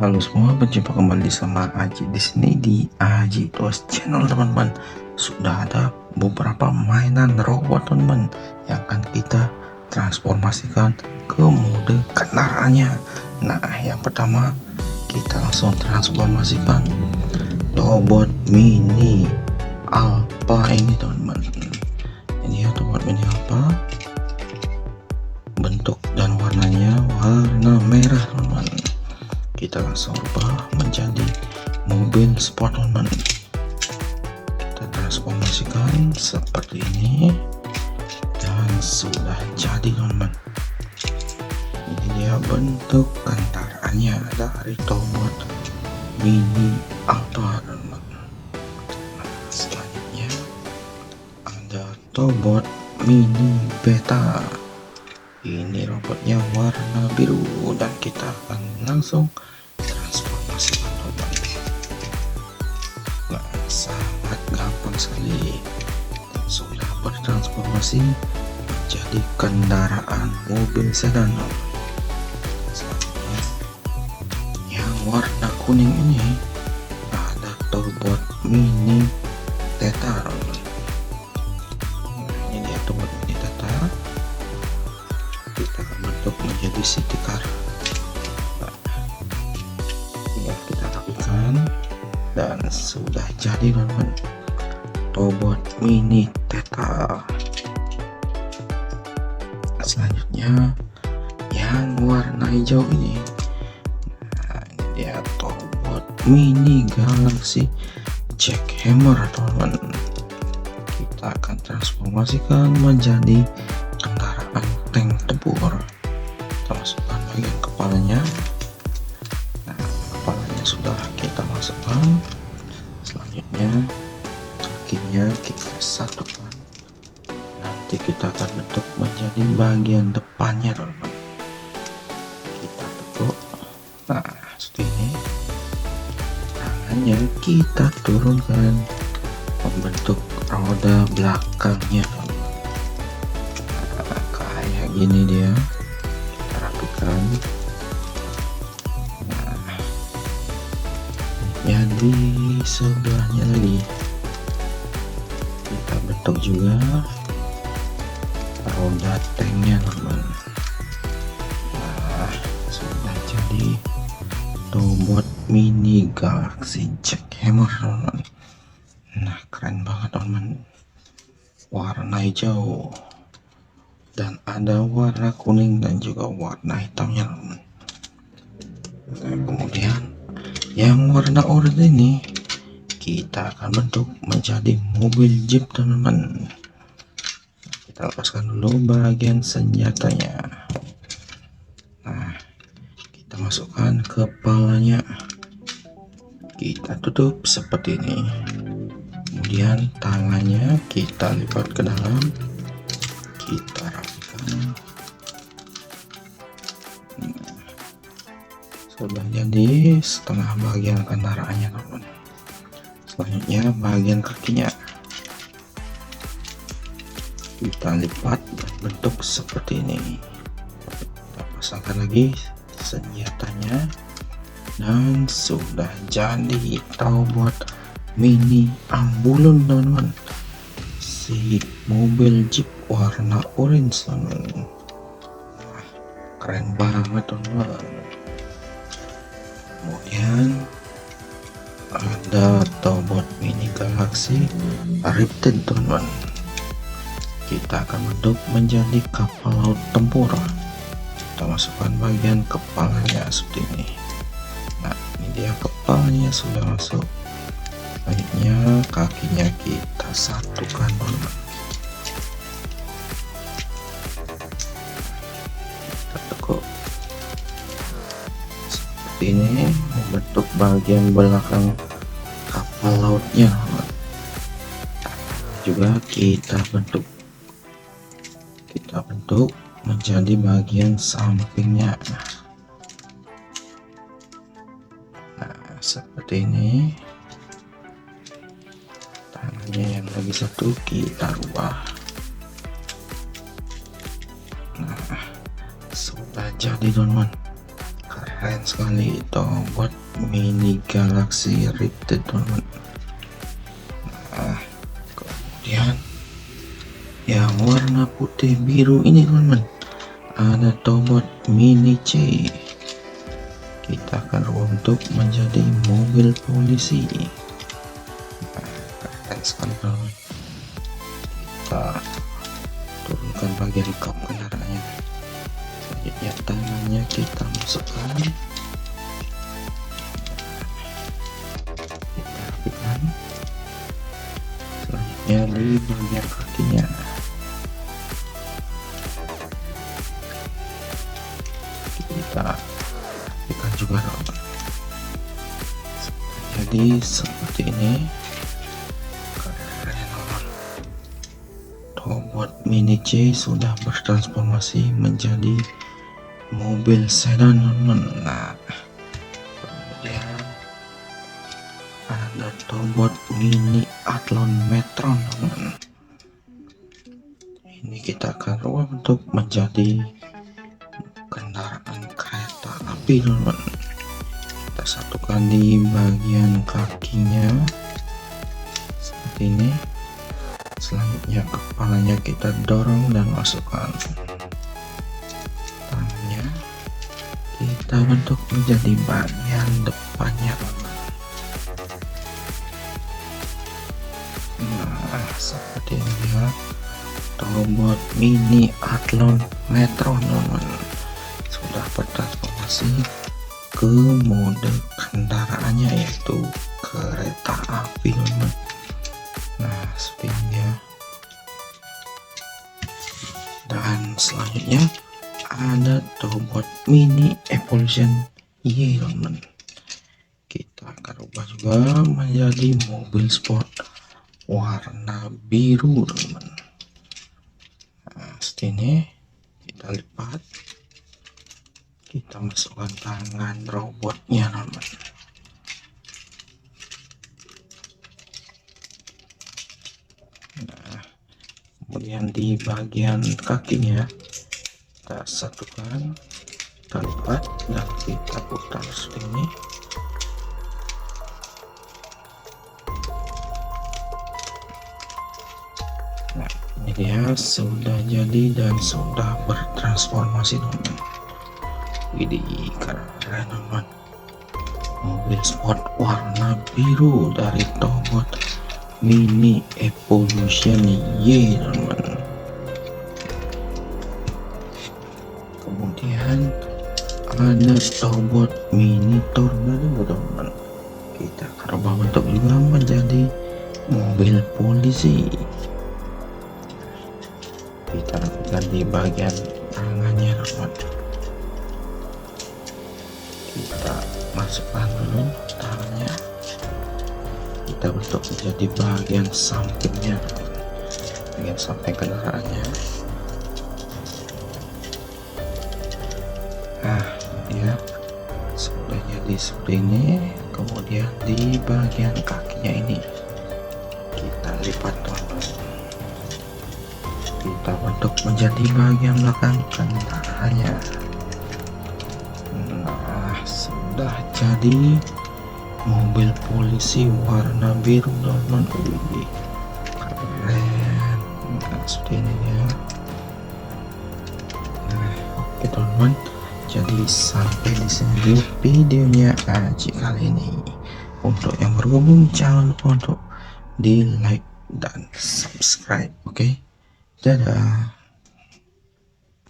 Halo semua, berjumpa kembali sama Aji di sini di Aji Tuas Channel teman-teman. Sudah ada beberapa mainan robot teman-teman yang akan kita transformasikan ke mode kendaraannya. Nah, yang pertama kita langsung transformasikan robot mini Alpha ini teman-teman. Ini ya robot mini Alpha. Bentuk dan warnanya warna merah teman-teman kita langsung ubah menjadi mobil sport teman kita transformasikan seperti ini dan sudah jadi teman ini dia bentuk kentaraannya dari Tobot mini Alpha teman selanjutnya ada Tobot mini Beta. Ini robotnya warna biru dan kita akan langsung transformasikan robot nah, sangat gampang sekali. Sudah bertransformasi menjadi kendaraan mobil sedan. Yang warna kuning ini ada Torbot mini Teta nah, ini dia Torbot mini Teta kita bentuk menjadi city car lakukan dan sudah jadi teman-teman. Robot mini teta. Selanjutnya yang warna hijau ini. Nah dia robot mini galaxy jackhammer teman-teman. Kita akan transformasikan menjadi kendaraan tank tempur. Kita masukkan bagian kepalanya sudah. Kita masukkan selanjutnya kakinya kita satukan. Nanti kita akan bentuk menjadi bagian depannya teman kita tekuk nah seperti ini. Tangannya kita turunkan. Membentuk roda belakangnya nah, kayak gini dia. Kita rapikan jadi sebelahnya lagi. Kita bentuk juga. Roda tanknya teman nah sudah jadi robot mini galaxy jackhammer nah keren banget teman warna hijau. Dan ada warna kuning dan juga warna hitamnya teman nah, kemudian yang warna oranye ini kita akan bentuk menjadi mobil jeep teman-teman. Kita lepaskan dulu bagian senjatanya. Nah kita masukkan kepalanya. Kita tutup seperti ini. Kemudian tangannya kita lipat ke dalam. Kita rapikan sudah jadi setengah bagian kendaraannya teman selanjutnya bagian kakinya. Kita lipat bentuk seperti ini. Kita pasangkan lagi senjatanya. Dan sudah jadi tahu buat mini ambulans teman-teman si mobil jeep warna orange teman keren banget teman-teman kemudian ada Tobot Mini Galaxy Ripted teman-teman kita akan bentuk menjadi kapal laut tempur kita masukkan bagian kepalanya seperti ini. Nah ini dia kepalanya sudah masuk. Selanjutnya kakinya kita satukan teman-teman ini membentuk bagian belakang kapal lautnya. Juga kita bentuk kita bentuk menjadi bagian sampingnya. Nah seperti ini. Tangannya yang lagi satu kita rubah nah sudah jadi teman-teman keren sekali itu buat mini galaxy Rifted teman-teman. Nah kemudian yang warna putih biru ini teman-teman. Ada Tobot Mini C. Kita akan untuk menjadi mobil polisi. Nah, keren sekali teman-teman. Kita turunkan bagian kap kendaraannya selanjutnya tangannya kita masukkan. Kita rapikan selanjutnya di bagian kakinya. Kita rapikan juga teman jadi seperti ini. Robot mini C sudah bertransformasi menjadi mobil sedan teman nah. Kemudian ada robot mini Athlon Metron teman ini kita akan rubah untuk menjadi kendaraan kereta api teman kita satukan di bagian kakinya. Seperti ini. Selanjutnya kepalanya kita dorong dan masukkan kita bentuk menjadi bagian depannya. Nah seperti ini ya. Robot mini Metro teman sudah bertransformasi ke mode kendaraannya yaitu kereta api teman nah spinnya. Dan selanjutnya ada robot mini evolution. Y teman. Kita akan ubah juga menjadi mobil sport warna biru teman. Nah ini kita lipat. Kita masukkan tangan robotnya teman. Nah kemudian di bagian kakinya kita satukan. Lipat dan kita putar ini nah ini dia sudah jadi dan sudah bertransformasi teman Widih keren teman mobil sport warna biru dari Tobot Mini Evolution. Y teman ada Tobot Mini Tornado teman kita rubah bentuk juga menjadi mobil polisi. Kita lakukan di bagian tangannya teman kita masukkan dulu tangannya. Kita bentuk menjadi bagian sampingnya. Bagian samping kendaraannya. Nah ya sudah jadi seperti ini kemudian di bagian kakinya ini. Kita lipat teman-teman kita bentuk menjadi bagian belakang kendaraannya. Nah sudah jadi. Mobil polisi warna biru teman Wih, keren. Nah, seperti ini ya nah, oke teman jadi sampai di sini videonya Aji kali ini untuk yang bergabung jangan lupa untuk di like dan subscribe oke okay? dadah